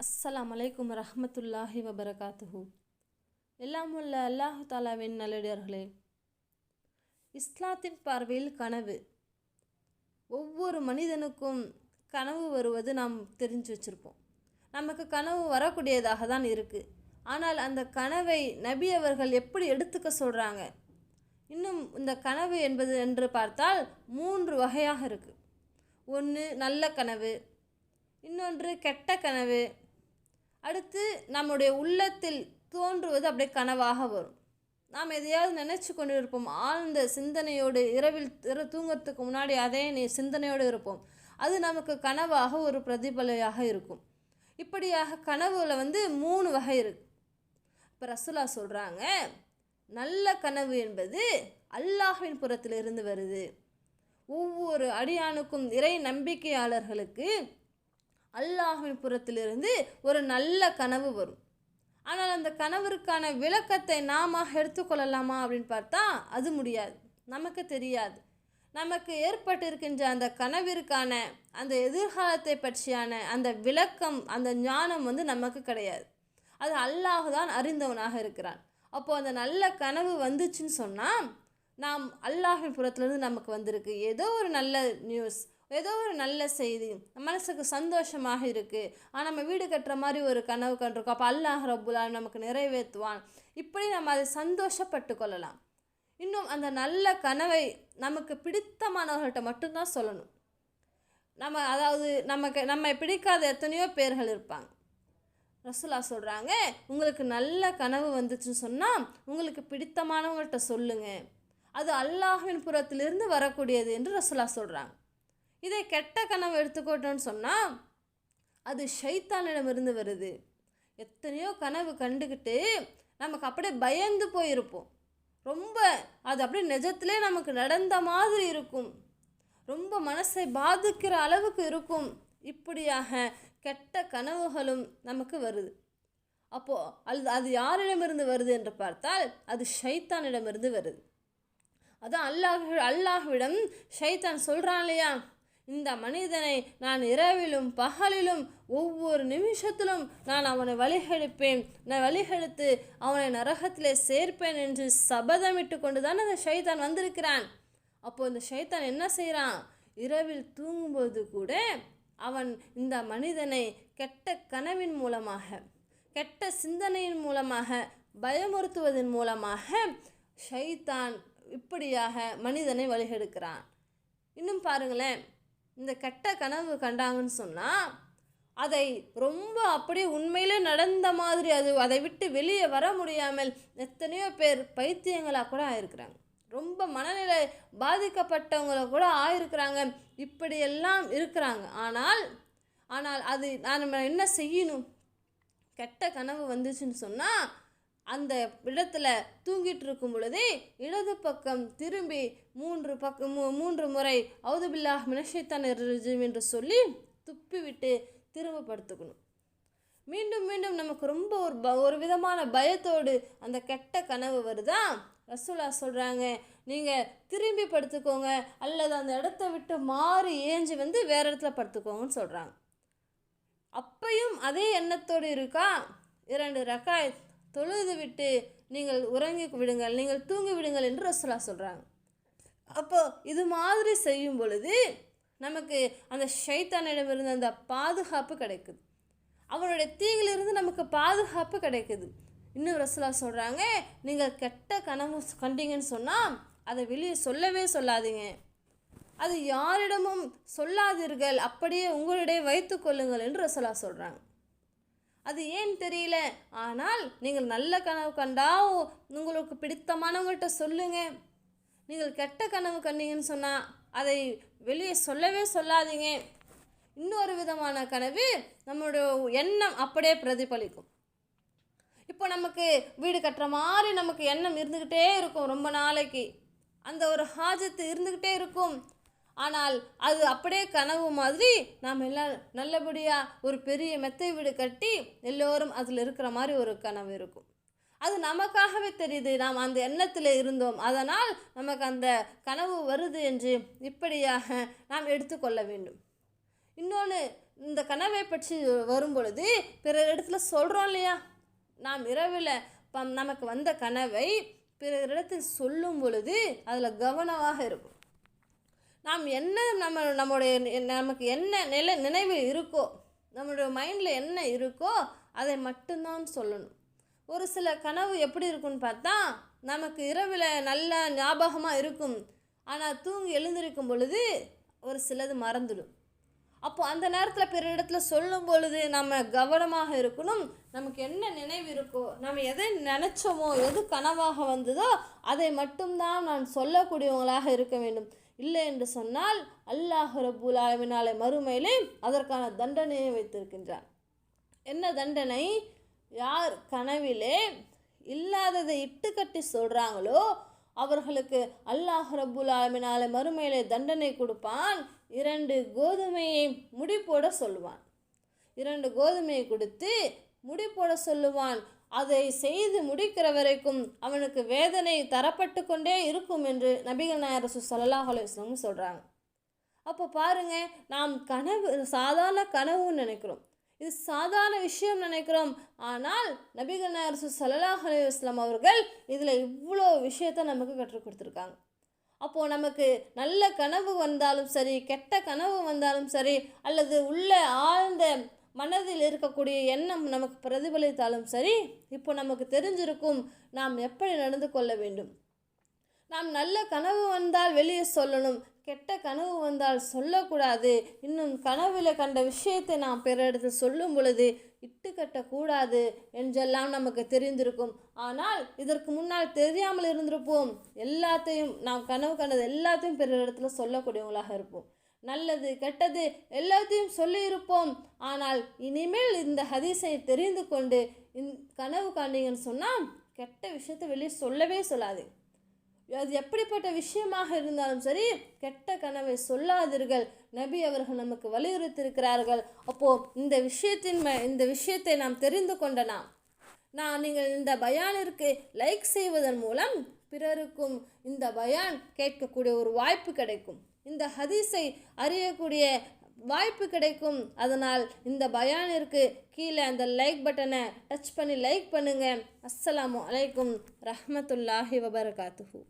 அஸ்ஸலாம் அலைக்கும் ரஹமத்துல்லாஹி வபரகாத்துஹு எல்லாம் உள்ள அல்லாஹு தாலாவின் நல்லடியார்களே. இஸ்லாத்தின் பார்வையில் கனவு. ஒவ்வொரு மனிதனுக்கும் கனவு வருவது நாம் தெரிஞ்சு வச்சுருப்போம். நமக்கு கனவு வரக்கூடியதாக தான் இருக்குது ஆனால் அந்த கனவை நபி அவர்கள் எப்படி எடுத்துக்க சொல்கிறாங்க இன்னும் இந்த கனவு என்பது என்று பார்த்தால் மூன்று வகையாக இருக்குது ஒன்று நல்ல கனவு. இன்னொன்று கெட்ட கனவு. அடுத்து நம்முடைய உள்ளத்தில் தோன்றுவது அப்படியே கனவாக வரும். நாம் எதையாவது நினச்சி கொண்டு இருப்போம் ஆழ்ந்த சிந்தனையோடு இரவில் இர தூங்கறதுக்கு முன்னாடி அதே நீ சிந்தனையோடு இருப்போம். அது நமக்கு கனவாக ஒரு பிரதிபலையாக இருக்கும். இப்படியாக கனவுல வந்து மூணு வகை இருக்கு. இப்போ ரசுலா சொல்கிறாங்க நல்ல கனவு என்பது அல்லாஹ்வின் புறத்திலிருந்து வருது. ஒவ்வொரு அடியானுக்கும் இறை நம்பிக்கையாளர்களுக்கு அல்லாஹின் புறத்திலிருந்து ஒரு நல்ல கனவு வரும். ஆனால் அந்த கனவிற்கான விளக்கத்தை நாம எடுத்துக்கொள்ளலாமா அப்படின்னு பார்த்தா அது முடியாது. நமக்கு தெரியாது. நமக்கு ஏற்பட்டிருக்கின்ற அந்த கனவிற்கான அந்த எதிர்காலத்தை பற்றியான அந்த விளக்கம் அந்த ஞானம் வந்து நமக்கு கிடையாது. அது அல்லாஹ் தான் அறிந்தவனாக இருக்கிறான். அப்போது அந்த நல்ல கனவு வந்துச்சுன்னு சொன்னால் நாம் அல்லாஹின் புறத்துலேருந்து நமக்கு வந்திருக்கு. ஏதோ ஒரு நல்ல நியூஸ் ஏதோ ஒரு நல்ல செய்தி. மனசுக்கு சந்தோஷமாக இருக்குது ஆனால் நம்ம வீடு கட்டுற மாதிரி ஒரு கனவு கண்டிருக்கோம். அப்போ அல்லாஹ் ரபுல்லா நமக்கு நிறைவேற்றுவான். இப்படி நம்ம அதை சந்தோஷப்பட்டு கொள்ளலாம். இன்னும் அந்த நல்ல கனவை நமக்கு பிடித்தமானவர்கள்ட்ட மட்டும்தான் சொல்லணும். நம்ம அதாவது நமக்கு நம்மை பிடிக்காத எத்தனையோ பேர்கள் இருப்பாங்க. ரசுலா சொல்கிறாங்க உங்களுக்கு நல்ல கனவு வந்துச்சுன்னு சொன்னால் உங்களுக்கு பிடித்தமானவங்கள்ட்ட சொல்லுங்கள் அது அல்லாஹின் புறத்திலிருந்து வரக்கூடியது என்று ரசுலா சொல்கிறாங்க இதை கெட்ட கனவு எடுத்துக்கோட்டோன்னு சொன்னால் அது ஷைத்தானிடமிருந்து வருது. எத்தனையோ கனவு கண்டுக்கிட்டு நமக்கு அப்படியே பயந்து போயிருப்போம். ரொம்ப அது அப்படியே நிஜத்திலே நமக்கு நடந்த மாதிரி இருக்கும். ரொம்ப மனசை பாதிக்கிற அளவுக்கு இருக்கும். இப்படியாக கெட்ட கனவுகளும் நமக்கு வருது. அப்போது அது அது யாரிடமிருந்து வருது என்று பார்த்தால் அது ஷைத்தானிடமிருந்து வருது. அதான் அல்லாஹ் அல்லாஹ்விடம் ஷைத்தான் சொல்கிறான் இல்லையா? இந்த மனிதனை நான் இரவிலும் பகலிலும் ஒவ்வொரு நிமிஷத்திலும் நான் அவனை வழிகெடுப்பேன். நான் வழிகெடுத்து அவனை நரகத்திலே சேர்ப்பேன் என்று சபதமிட்டு கொண்டு தான் அந்த ஷைத்தான் வந்திருக்கிறான். அப்போது இந்த ஷைத்தான் என்ன செய்கிறான் இரவில் தூங்கும்போது கூட அவன் இந்த மனிதனை கெட்ட கனவின் மூலமாக கெட்ட சிந்தனையின் மூலமாக பயமுறுத்துவதன் மூலமாக ஷைத்தான் இப்படியாக மனிதனை வழிகெடுக்கிறான். இன்னும் பாருங்களேன். இந்த கெட்ட கனவு கண்டாங்கன்னு சொன்னால் அதை ரொம்ப அப்படியே உண்மையிலே நடந்த மாதிரி அது அதை விட்டு வெளியே வர முடியாமல் எத்தனையோ பேர் பைத்தியங்களாக கூட ஆயிருக்கிறாங்க. ரொம்ப மனநிலை பாதிக்கப்பட்டவங்கள கூட ஆயிருக்கிறாங்க. இப்படியெல்லாம் இருக்கிறாங்க. ஆனால் ஆனால் அது நான் நம்ம என்ன செய்யணும்? கெட்ட கனவு வந்துச்சுன்னு சொன்னால் அந்த இடத்துல தூங்கிட்டு இருக்கும் பொழுதே இடது பக்கம் திரும்பி மூன்று பக்கம் மூன்று முறை அவுதுபில்லாஹ் மினஷைத்தான் ரஜீம் என்று சொல்லி துப்பிவிட்டு திரும்ப படுத்துக்கணும். மீண்டும் மீண்டும் நமக்கு ரொம்ப ஒரு ப ஒரு விதமான பயத்தோடு அந்த கெட்ட கனவு வருதா? ரசூலா சொல்கிறாங்க நீங்கள் திரும்பி படுத்துக்கோங்க அல்லது அந்த இடத்த விட்டு மாறி ஏஞ்சி வந்து வேறு இடத்துல படுத்துக்கோங்கன்னு சொல்கிறாங்க அப்பையும் அதே எண்ணத்தோடு இருக்கா? இரண்டு ரக்காய் தொழுது விட்டு நீங்கள் உறங்கி விடுங்கள் நீங்கள் தூங்கி விடுங்கள் என்று ரசூலா சொல்கிறாங்க அப்போது இது மாதிரி செய்யும் பொழுது நமக்கு அந்த ஷைத்தானிடமிருந்து அந்த பாதுகாப்பு கிடைக்குது. அவனுடைய தீங்கிலிருந்து நமக்கு பாதுகாப்பு கிடைக்குது. இன்னும் ரசூலா சொல்கிறாங்க நீங்கள் கெட்ட கனவு கண்டீங்கன்னு சொன்னால் அதை வெளியே சொல்லவே சொல்லாதீங்க. அது யாரிடமும் சொல்லாதீர்கள் அப்படியே உங்களிடையே வைத்து கொள்ளுங்கள் என்று ரசூலா சொல்கிறாங்க அது ஏன் தெரியல? ஆனால் நீங்கள் நல்ல கனவு கண்டா உங்களுக்கு பிடித்தமானவங்கள்ட்ட சொல்லுங்க. நீங்கள் கெட்ட கனவு கண்டீங்கன்னு சொன்னால் அதை வெளியே சொல்லவே சொல்லாதீங்க. இன்னொரு விதமான கனவு நம்மளுடைய எண்ணம் அப்படியே பிரதிபலிக்கும். இப்போ நமக்கு வீடு கட்டுற மாதிரி நமக்கு எண்ணம் இருந்துக்கிட்டே இருக்கும் ரொம்ப நாளைக்கு. அந்த ஒரு ஹாஜத்து இருந்துக்கிட்டே இருக்கும். ஆனால் அது அப்படியே கனவு மாதிரி நாம் எல்லாம் நல்லபடியாக ஒரு பெரிய மெத்தை வீடு கட்டி எல்லோரும் அதில் இருக்கிற மாதிரி ஒரு கனவு இருக்கும். அது நமக்காகவே தெரியுது. நாம் அந்த எண்ணத்தில் இருந்தோம். அதனால் நமக்கு அந்த கனவு வருது என்று இப்படியாக நாம் எடுத்துக்கொள்ள வேண்டும். இன்னொன்று இந்த கனவை பற்றி வரும் பொழுது பிற இடத்துல சொல்கிறோம் இல்லையா? நாம் இரவில் நமக்கு வந்த கனவை பிறரிடத்தில் சொல்லும் பொழுது அதில் கவனமாக இருக்கும் நாம் என்ன நம்ம நம்முடைய நமக்கு என்ன நிலை நினைவு இருக்கோ நம்மளுடைய மைண்டில் என்ன இருக்கோ அதை மட்டும்தான் சொல்லணும். ஒரு சில கனவு எப்படி இருக்குன்னு பார்த்தா நமக்கு இரவில் நல்ல ஞாபகமாக இருக்கும். ஆனால் தூங்கி எழுந்திருக்கும் பொழுது ஒரு சிலது மறந்துடும். அப்போ அந்த நேரத்தில் பிற இடத்துல சொல்லும் பொழுது நம்ம கவனமாக இருக்கணும். நமக்கு என்ன நினைவு இருக்கோ நம்ம எதை நினச்சோமோ எது கனவாக வந்ததோ அதை மட்டும்தான் நான் சொல்லக்கூடியவங்களாக இருக்க வேண்டும். இல்லை என்று சொன்னால் அல்லாஹ் ரபுல் ஆலமினாலே மறுமையிலே அதற்கான தண்டனையை வைத்திருக்கின்றார். என்ன தண்டனை? யார் கனவிலே இல்லாததை இட்டுக்கட்டி சொல்கிறாங்களோ அவர்களுக்கு அல்லாஹ் ரபுல் ஆலமினாலே மறுமையிலே தண்டனை கொடுப்பான். இரண்டு கோதுமையை முடிப்போட சொல்லுவான். இரண்டு கோதுமையை கொடுத்து முடிப்போட சொல்லுவான். அதை செய்து முடிக்கிற வரைக்கும் அவனுக்கு வேதனை தரப்பட்டு கொண்டே இருக்கும் என்று நபிகள் நாயரசு சல்லாஹ் அலுவலம் சொல்கிறாங்க அப்போ பாருங்க நாம் கனவு சாதாரண கனவுன்னு நினைக்கிறோம். இது சாதாரண விஷயம் நினைக்கிறோம். ஆனால் நபிகள் நாயரசு சல்லாஹ் அலுவலாம் அவர்கள் இதில் இவ்வளோ விஷயத்தை நமக்கு கற்றுக் கொடுத்துருக்காங்க. அப்போது நமக்கு நல்ல கனவு வந்தாலும் சரி கெட்ட கனவு வந்தாலும் சரி அல்லது உள்ள ஆழ்ந்த மனதில் இருக்கக்கூடிய எண்ணம் நமக்கு பிரதிபலித்தாலும் சரி இப்போ நமக்கு தெரிஞ்சிருக்கும் நாம் எப்படி நடந்து கொள்ள வேண்டும். நாம் நல்ல கனவு வந்தால் வெளியே சொல்லணும் கெட்ட கனவு வந்தால் சொல்லக்கூடாது. இன்னும் கனவில் கண்ட விஷயத்தை நாம் பிறரிடத்தில் சொல்லும் பொழுது இட்டு கட்டக்கூடாது என்றெல்லாம் நமக்கு தெரிந்திருக்கும். ஆனால் இதற்கு முன்னால் தெரியாமல் இருந்திருப்போம். எல்லாத்தையும் நாம் கனவு கண்டது எல்லாத்தையும் பிறரிடத்தில் சொல்லக்கூடியவங்களாக இருப்போம். நல்லது கெட்டது எல்லாத்தையும் சொல்லியிருப்போம். ஆனால் இனிமேல் இந்த ஹதீஸை தெரிந்து கொண்டு இந் கனவு காண்டீங்கன்னு சொன்னால் கெட்ட விஷயத்தை வெளியே சொல்லவே சொல்லாது அது எப்படிப்பட்ட விஷயமாக இருந்தாலும் சரி கெட்ட கனவை சொல்லாதீர்கள். நபி அவர்கள் நமக்கு வலியுறுத்தியிருக்கிறார்கள். அப்போது இந்த விஷயத்தின் இந்த விஷயத்தை நாம் தெரிந்து கொண்ட நாம். நான் நீங்கள் இந்த பயானிற்கு லைக் செய்வதன் மூலம் பிறருக்கும் இந்த பயான் கேட்கக்கூடிய ஒரு வாய்ப்பு கிடைக்கும். இந்த ஹதீஸை அறியக்கூடிய வாய்ப்பு கிடைக்கும். அதனால் இந்த பயானிற்கு கீழே அந்த லைக் பட்டனை டச் பண்ணி லைக் பண்ணுங்கள் அஸ்ஸலாமு அலைக்கும் ரஹ்மத்துல்லாஹி வபர்காத்துஹூ.